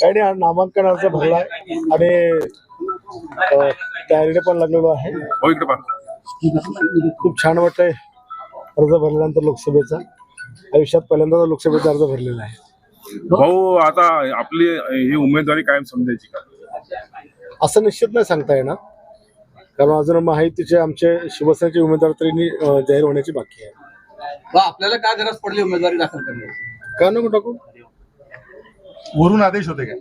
काही नाही नामांकन अर्ज भरलाय आणि अ, तयारीने पण लागलेलो आहे. हो खूप छान वाटतंय अर्ज भरल्यानंतर लोकसभेचा. आयुष्यात पहिल्यांदा लोकसभेचा अर्ज भरलेला आहे. भाऊ आता आपली ही उमेदवारी कायम समजायची का? असं निश्चित नाही सांगता येणार. कारण अजून माहितीचे आमचे शिवसेनेचे उमेदवार तरी जाहीर होण्याची बाकी आहे. आपल्याला काय गरज पडली उमेदवारी दाखल करण्याची? का नको टाकू वरून आदेश होते काय?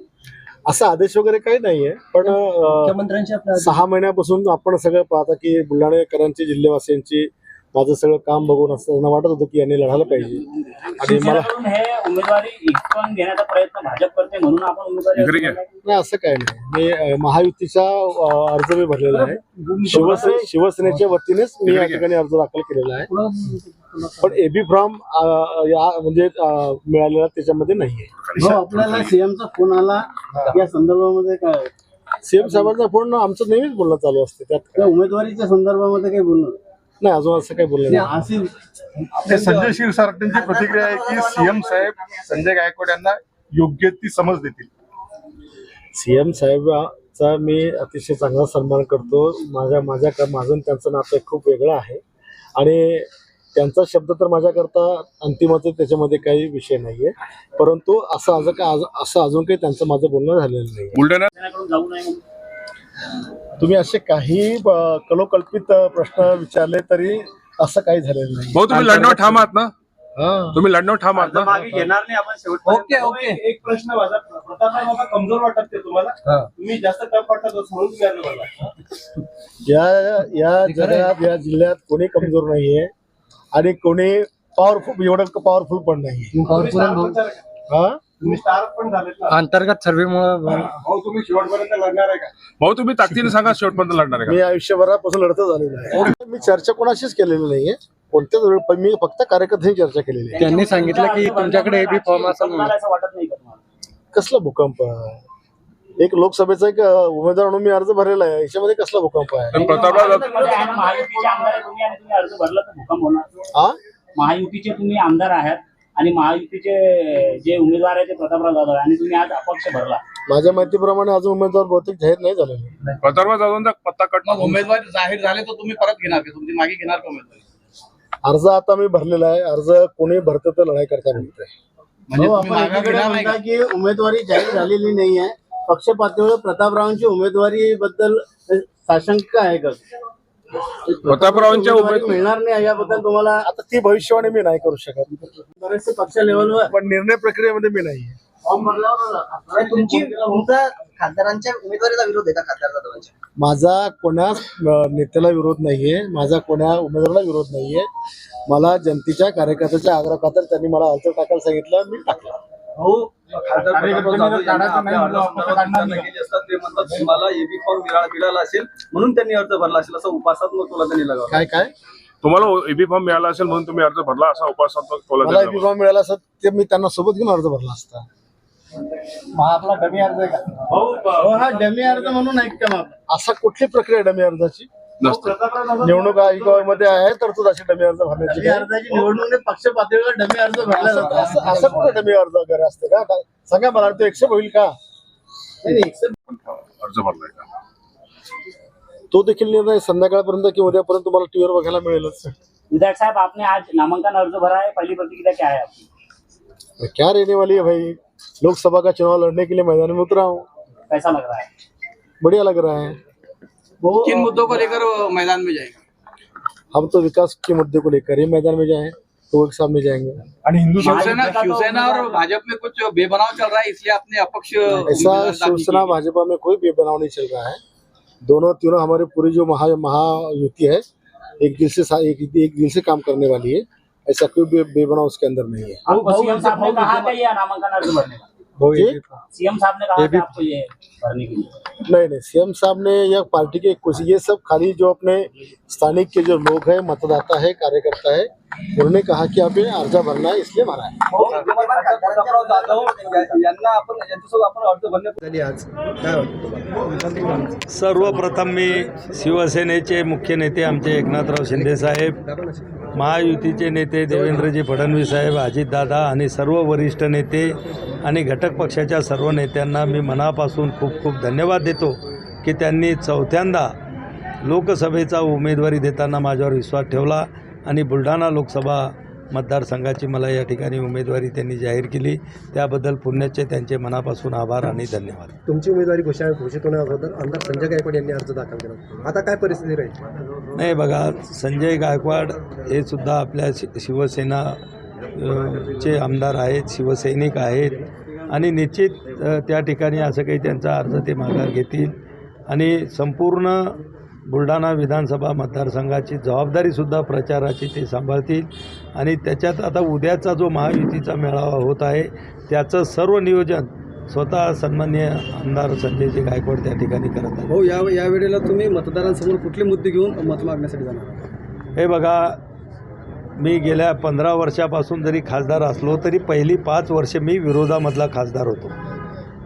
असा आदेश वगैरे काही नाहीये पण अ, सहा महिन्यापासून आपण सगळं पाहता की बुलढाणेकरांची जिल्हेवासियांची माझं सगळं काम बघून असताना वाटत होतं की यांनी लढायला पाहिजे. आणि मला शिवसेनेकडून उमेदवारी हिसकावून घेण्याचा प्रयत्न भाजप करते म्हणून आपण उमेदवारी इकडे घ्या. अर्ज भरला. नाही असं काही नाही. मी महायुतीचा अर्ज मी भरलेला आहे. शिवसेने शिवसेनेच्या वतीनेच मी या ठिकाणी अर्ज दाखल केलेला आहे. पण एबी फॉर्म या म्हणजे मिळालेला त्याच्यामध्ये नाहीये आपल्याला सीएमचा फोन आला. या संदर्भामध्ये काय? सीएम साहेबांचा फोन आमचं नेहमीच बोलणं चालू असते. त्यात त्या उमेदवारीच्या संदर्भामध्ये काही बोलणं नाही अजून असं काही बोललं नाही. ते संजय क्षीरसारटेंची प्रतिक्रिया आहे की सीएम साहेब संजय गायकवाड यांना योग्य ती समज देतील? सीएम साहेबाचा मी अतिशय चांगला सन्मान करतो. माझ्या माझ्या माझं त्यांचं नातं खूप वेगळं आहे. आणि त्यांचा शब्द तर माझ्याकरता अंतिमच त्याच्यामध्ये काही विषय नाहीये. परंतु असं आज असं अजून काही त्यांचं माझं बोलणं झालेलं नाही बुलढाण्यात तुम्ही असे काही कलोकल्पित प्रश्न विचारले तरी असं काही झालेलं नाही. भाऊ तुम्ही लढण्यावर ठाम आहात ना? हा. तुम्ही लढण्यावर ठाम आहात ना? मागे घेणार नाही आपण शेवट ओके ओके. एक प्रश्न माझा प्रतापराव बाबा कमजोर वाटत ते तुम्हाला. तुम्ही जास्त टफ वाटत म्हणून तुम्ही. या या जगात या जिल्ह्यात कोणी कमजोर नाहीये आणि कोणी पॉवरफुल एवढं पॉवरफुल पण प्रचारक आहे. हा? अंतर्गत सर्वे भाऊ तुम्ही शेवटपर्यंत लढणार आहे का? भाऊ तुम्ही ताकदीने सांगा शेवटपर्यंत लढणार आहे मी आयुष्यभरापासून लढत झालेलो आहे. मी चर्चा कोणाशीच केलेली नाहीये. कोणत्याच वेळी पण मी फक्त कार्यकर्त्यांची चर्चा केलेली आहे. त्यांनी सांगितलं की तुमच्याकडे एबी फॉर्म असेल कसला भूकंप? एक लोकसभेचा एक उमेदवार म्हणून मी अर्ज भरलेला आहे. याच्यामध्ये कसला भूकंप आहे? प्रतापराव महायुतीचे आमदार आहे तुम्ही आणि तुम्ही अर्ज भरला तर भूकंप होणार. हा? महायुतीचे तुम्ही आमदार आहात. आणि महायुतीचे जे उमेदवार आहे ते प्रतापराव जाधव आहे आणि तुम्ही आज अपक्ष भरला. माझ्या माहितीप्रमाणे अजून उमेदवार बहुतेक जाहीर नाही झालेले. प्रतापराव जाधवांचा पत्ता कट मग उमेदवारी जाहीर झाले तर तुम्ही परत घेणार का तुमची मागे घेणार का उमेदवारी? अर्ज आता मी भरलेला आहे. अर्ज कोणी भरतं तर लढाई करता म्हणतोय म्हणजे हो, तुम्ही आपण मागे एकीकडे घेणार नाही का? म्हणता की उमेदवारी जाहीर झालेली नाही आहे. पक्ष पातळीवर प्रतापरावांची उमेदवारी बद्दल साशंक आहे का? प्रतापरावांच्या उमेद- मिळणार नाही याबद्दल तुम्हाला आता ती भविष्यवाणी मी नाही करू शकत. बरेचसे पक्ष लेवलवर. पण निर्णय प्रक्रियेमध्ये मी नाही तुमची तुमचा खासदारांच्या उमेदवारीला विरोध आहे का खासदार जाधवांच्या? माझा कोणा अं, नेत्याला विरोध नाहीये माझा कोणा उमेदवाराला विरोध नाहीये. मला जनतेच्या कार्यकर्त्याच्या आग्रह खातर त्यांनी मला अर्ज टाकायला सांगितलं मी टाकला. भाऊ तुम्हाला एबी फॉर्म मिळाला असेल म्हणून त्यांनी अर्ज भरला असेल. असं उपासात्मक तुला त्यांनी लगावलं काय काय? तुम्हाला एबी फॉर्म मिळाला असेल म्हणून तुम्ही अर्ज भरला असा उपासात्मक तोला मला दिला. विमा मिळाला असता ते मी त्यांना सोबत घेऊन अर्ज भरला असता. हा आपला डमी अर्ज आहे का? हो, हा डमी अर्ज म्हणून ऐकतो मग असा कुठली प्रक्रिया डमी अर्जाची? नसतं. निवडणूक आयोगामध्ये आहे तर तू अशी डमी अर्ज भरण्याची अर्जाची निवडणूक पक्ष पातळीवर डमी अर्ज भरला असं जातो. असं- असं कुठं डमी अर्ज वगैरे असते का? सांगा मला तो एक्सेप्ट होईल का? अर्ज भरलाय का? तो देखील निर्णय संध्याकाळपर्यंत किंवा उद्यापर्यंत तुम्हाला टीव्हीवर बघायला मिळेलच. विधायक साहब आपने आज नामांकन अर्ज भरा है पहली प्रतिक्रिया क्या है आपकी? क्या रहने वाली है भाई? लोकसभा का चुनाव लड़ने के लिए मैदान में उतरा हूँ। कैसा लग रहा है? बढ़िया लग रहा है। किन मुद्दों को लेकर मैदान में जाएँगे? हम तो विकास के मुद्दे को लेकर ही मैदान में जाए तो एक सामने जाएँगे। हिंदू शिवसेना शिवसेना और भाजपा में कुछ बेबनाव चल रहा है इसलिए आपने अपक्ष ऐसा शिवसेना भाजपा में कोई बेबनाव नहीं चल रहा है। दोनों तीनों हमारे पूरी जो महा महायुति है एक दिल से एक, एक दिल से काम करने वाली है। ऐसा कोई बेबनाव उसके अंदर नहीं है। आपको सीएम साहब ने कहा था। ये? सीएम साहब ने कहा कि आपको ये भरने के लिए। नहीं नहीं सीएम साहब ने या पार्टी के कुछ ये सब खाली जो अपने स्थानिक के जो लोग हैं मतदाता है कार्यकर्ता है उन्होंने कहा कि आप ये अर्जा भरना है इसलिए भरा है। आपण आपण भरणे सर्वप्रथम मी शिवसेनेचे मुख्य नेते आमचे एकनाथराव शिंदेसाहेब महायुतीचे नेते देवेंद्रजी फडणवीस साहेब अजितदादा आणि सर्व वरिष्ठ नेते आणि घटक पक्षाच्या सर्व नेत्यांना मी मनापासून खूप खूप धन्यवाद देतो की त्यांनी चौथ्यांदा लोकसभेचा उमेदवारी देताना माझ्यावर विश्वास ठेवला आणि बुलढाणा लोकसभा मतदारसंघाची मला या ठिकाणी उमेदवारी त्यांनी जाहीर केली. त्याबद्दल पुण्याचे त्यांचे मनापासून आभार आणि धन्यवाद. तुमची उमेदवारी घोषणा घोषित होण्याअगोदर आमदार संजय गायकवाड यांनी अर्ज दाखल केला. आता काय परिस्थिती राहील? नाही बघा संजय गायकवाड हे सुद्धा आपल्या शि शिवसेना चे आमदार आहेत शिवसैनिक आहेत आणि निश्चित त्या ठिकाणी असं काही त्यांचा अर्ज ते माघार घेतील. आणि संपूर्ण बुलढाणा विधानसभा मतदारसंघाची जबाबदारीसुद्धा प्रचाराची ते सांभाळतील. आणि त्याच्यात आता उद्याचा जो महायुतीचा मेळावा होत आहे त्याचं सर्व नियोजन स्वतः सन्मान्य आमदार संजयजी गायकवाड त्या ठिकाणी करत आहेत. हो या या वेळेला तुम्ही मतदारांसमोर कुठले मुद्दे घेऊन मत मागण्यासाठी जाणार? हे बघा मी गेल्या पंधरा वर्षापासून जरी खासदार असलो तरी पहिली पाच वर्षे मी विरोधामधला खासदार होतो.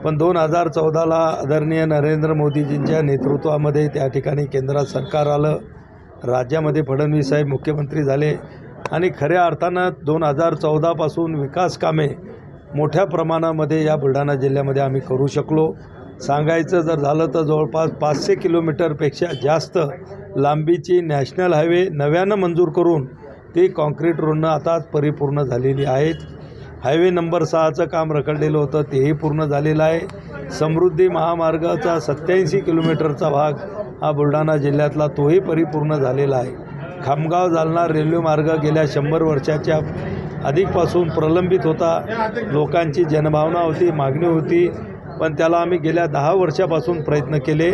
पण दोन हजार चौदाला आदरणीय नरेंद्र मोदीजींच्या नेतृत्वामध्ये त्या ठिकाणी केंद्रात सरकार आलं. राज्यामध्ये फडणवीस साहेब मुख्यमंत्री झाले. आणि खऱ्या अर्थानं दोन हजार चौदापासून विकास कामे मोठ्या प्रमाणामध्ये या बुलढाणा जिल्ह्यामध्ये आम्ही करू शकलो. सांगायचं जर झालं तर जवळपास पाचशे किलोमीटरपेक्षा जास्त लांबीची नॅशनल हायवे नव्यानं मंजूर करून ती कॉन्क्रीट रोडनं आता परिपूर्ण झालेली आहेत. हायवे नंबर सहाचं काम रखडलेलं होतं तेही पूर्ण झालेलं आहे. समृद्धी महामार्गाचा सत्याऐंशी किलोमीटरचा भाग हा बुलढाणा जिल्ह्यातला तोही परिपूर्ण झालेला आहे. खामगाव जालना रेल्वे मार्ग गेल्या शंभर वर्षाच्या अधिकपासून प्रलंबित होता. लोकांची जनभावना होती मागणी होती पण त्याला आम्ही गेल्या दहा वर्षापासून प्रयत्न केले.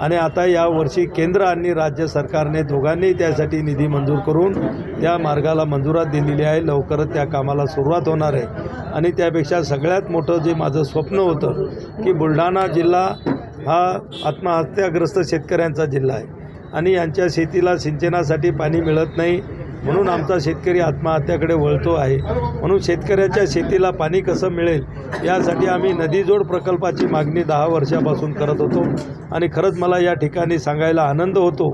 आणि आता यावर्षी केंद्र आणि राज्य सरकारने दोघांनी त्यासाठी निधी मंजूर करून त्या मार्गाला मंजुरात दिलेली आहे. लवकरच त्या कामाला सुरुवात होणार आहे. आणि त्यापेक्षा सगळ्यात मोठं जे माझं स्वप्न होतं की बुलढाणा जिल्हा हा आत्महत्याग्रस्त शेतकऱ्यांचा जिल्हा आहे. आणि यांच्या शेतीला सिंचनासाठी पाणी मिळत नाही. म्हणून आमचा शेतकरी आत्महत्याकडे वळतो आहे. म्हणून शेतकऱ्याच्या शेतीला पाणी कसं मिळेल यासाठी आम्ही नदीजोड प्रकल्पाची मागणी दहा वर्षापासून करत होतो. आणि खरंच मला या ठिकाणी सांगायला आनंद होतो.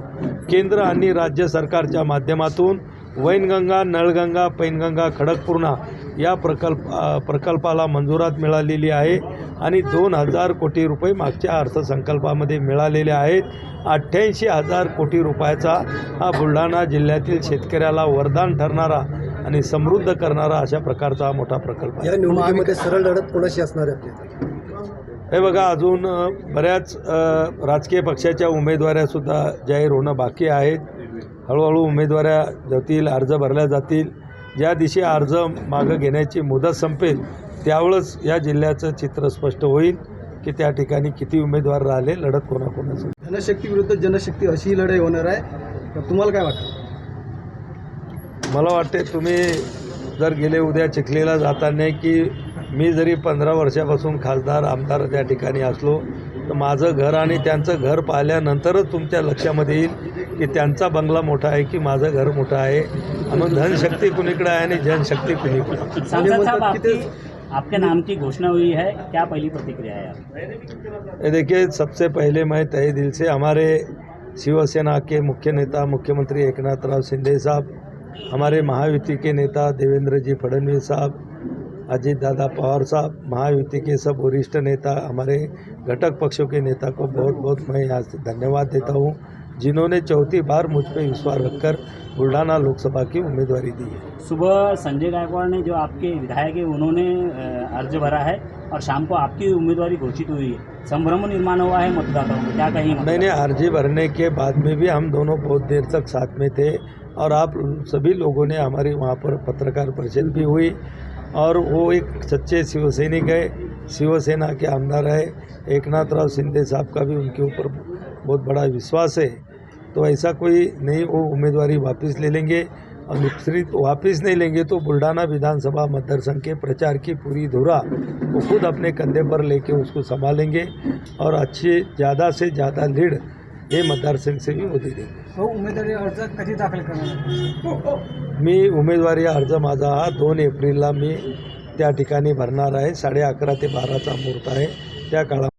केंद्र आणि राज्य सरकारच्या माध्यमातून वैनगंगा नळगंगा पैनगंगा खडकपूर्णा या प्रकल्प प्रकल्पाला मंजुरात मिळालेली आहे आणि दोन हजार कोटी रुपये मागच्या अर्थसंकल्पामध्ये मिळालेले आहेत. अठ्ठ्याऐंशी हजार कोटी रुपयाचा हा बुलढाणा जिल्ह्यातील शेतकऱ्याला वरदान ठरणारा आणि समृद्ध करणारा अशा प्रकारचा हा मोठा प्रकल्प आहे. या निवडणुकीमध्ये सरळ लढत कोणाशी असणार आहे हे बघा अजून बऱ्याच राजकीय पक्षाच्या उमेदवाऱ्यासुद्धा जाहीर होणं बाकी आहेत हळूहळू उमेदवाऱ्या जातील अर्ज भरल्या जातील. ज्या दिवशी अर्ज मागं घेण्याची मुदत संपेल त्यावेळेस या जिल्ह्याचं चित्र स्पष्ट होईल की त्या ठिकाणी किती उमेदवार राहिले लढत कोणाकोणाचं. जनशक्ती विरुद्ध जनशक्ती अशी लढाई होणार आहे. तर तुम्हाला काय वाटतं? मला वाटते तुम्ही जर गेले उद्या चिखलीला जाताना की मी जरी पंधरा वर्षापासून खासदार आमदार त्या ठिकाणी असलो तर माझं घर आणि त्यांचं घर पाहिल्यानंतरच तुमच्या लक्षामध्ये येईल की त्यांचा बंगला मोठा आहे की माझं घर मोठं आहे. म्हणून धनशक्ती कुणीकडे आहे आणि जनशक्ति कुणीकडे? साहब आपकी आपके नाम की घोषणा हुई है क्या पहली प्रतिक्रिया है देखिए सबसे पहले मैं तहे दिल से हमारे शिवसेना के मुख्य नेता मुख्यमंत्री एकनाथ राव शिंदे साहब हमारे महायुति के नेता देवेंद्र जी फडणवीस साहब अजीत दादा पवार साहब महायुति के सब वरिष्ठ नेता हमारे घटक पक्षों के नेता को बहुत बहुत मैं यहाँ से धन्यवाद देता हूँ जिन्होंने चौथी बार मुझ पर विश्वास रखकर बुल्ढाना लोकसभा की उम्मीदवारी दी है। सुबह संजय गायकवाड़ ने जो आपके विधायक है उन्होंने अर्ज़ भरा है और शाम को आपकी उम्मीदवारी घोषित हुई है। संभ्रम निर्माण हुआ है मतदाताओं में क्या नहीं नहीं अर्जी भरने के बाद में भी हम दोनों बहुत देर तक साथ में थे और आप सभी लोगों ने हमारी वहाँ पर पत्रकार परिषद भी हुई। और वो एक सच्चे शिवसैनिक है शिवसेना के आमदार है। एकनाथ राव शिंदे साहब का भी उनके ऊपर बहुत बड़ा विश्वास है। तो ऐसा कोई नहीं वो उम्मीदवारी वापस ले लेंगे और मिश्रित वापस नहीं लेंगे तो बुल्डाना विधानसभा मतदार संघ के प्रचार की पूरी धुरा वो खुद अपने कंधे पर लेके उसको संभालेंगे और अच्छे ज़्यादा से ज़्यादा लीड ये मतदार संघ से भी मोदी देंगे। उमेदवारी अर्ज़ कधी दाखल करणार मी उमेदवारी अर्ज माझा हा दोन एप्रिलला मी त्या ठिकाणी भरणार आहे. साडे अकरा ते बाराचा मुहूर्त आहे. त्या काळात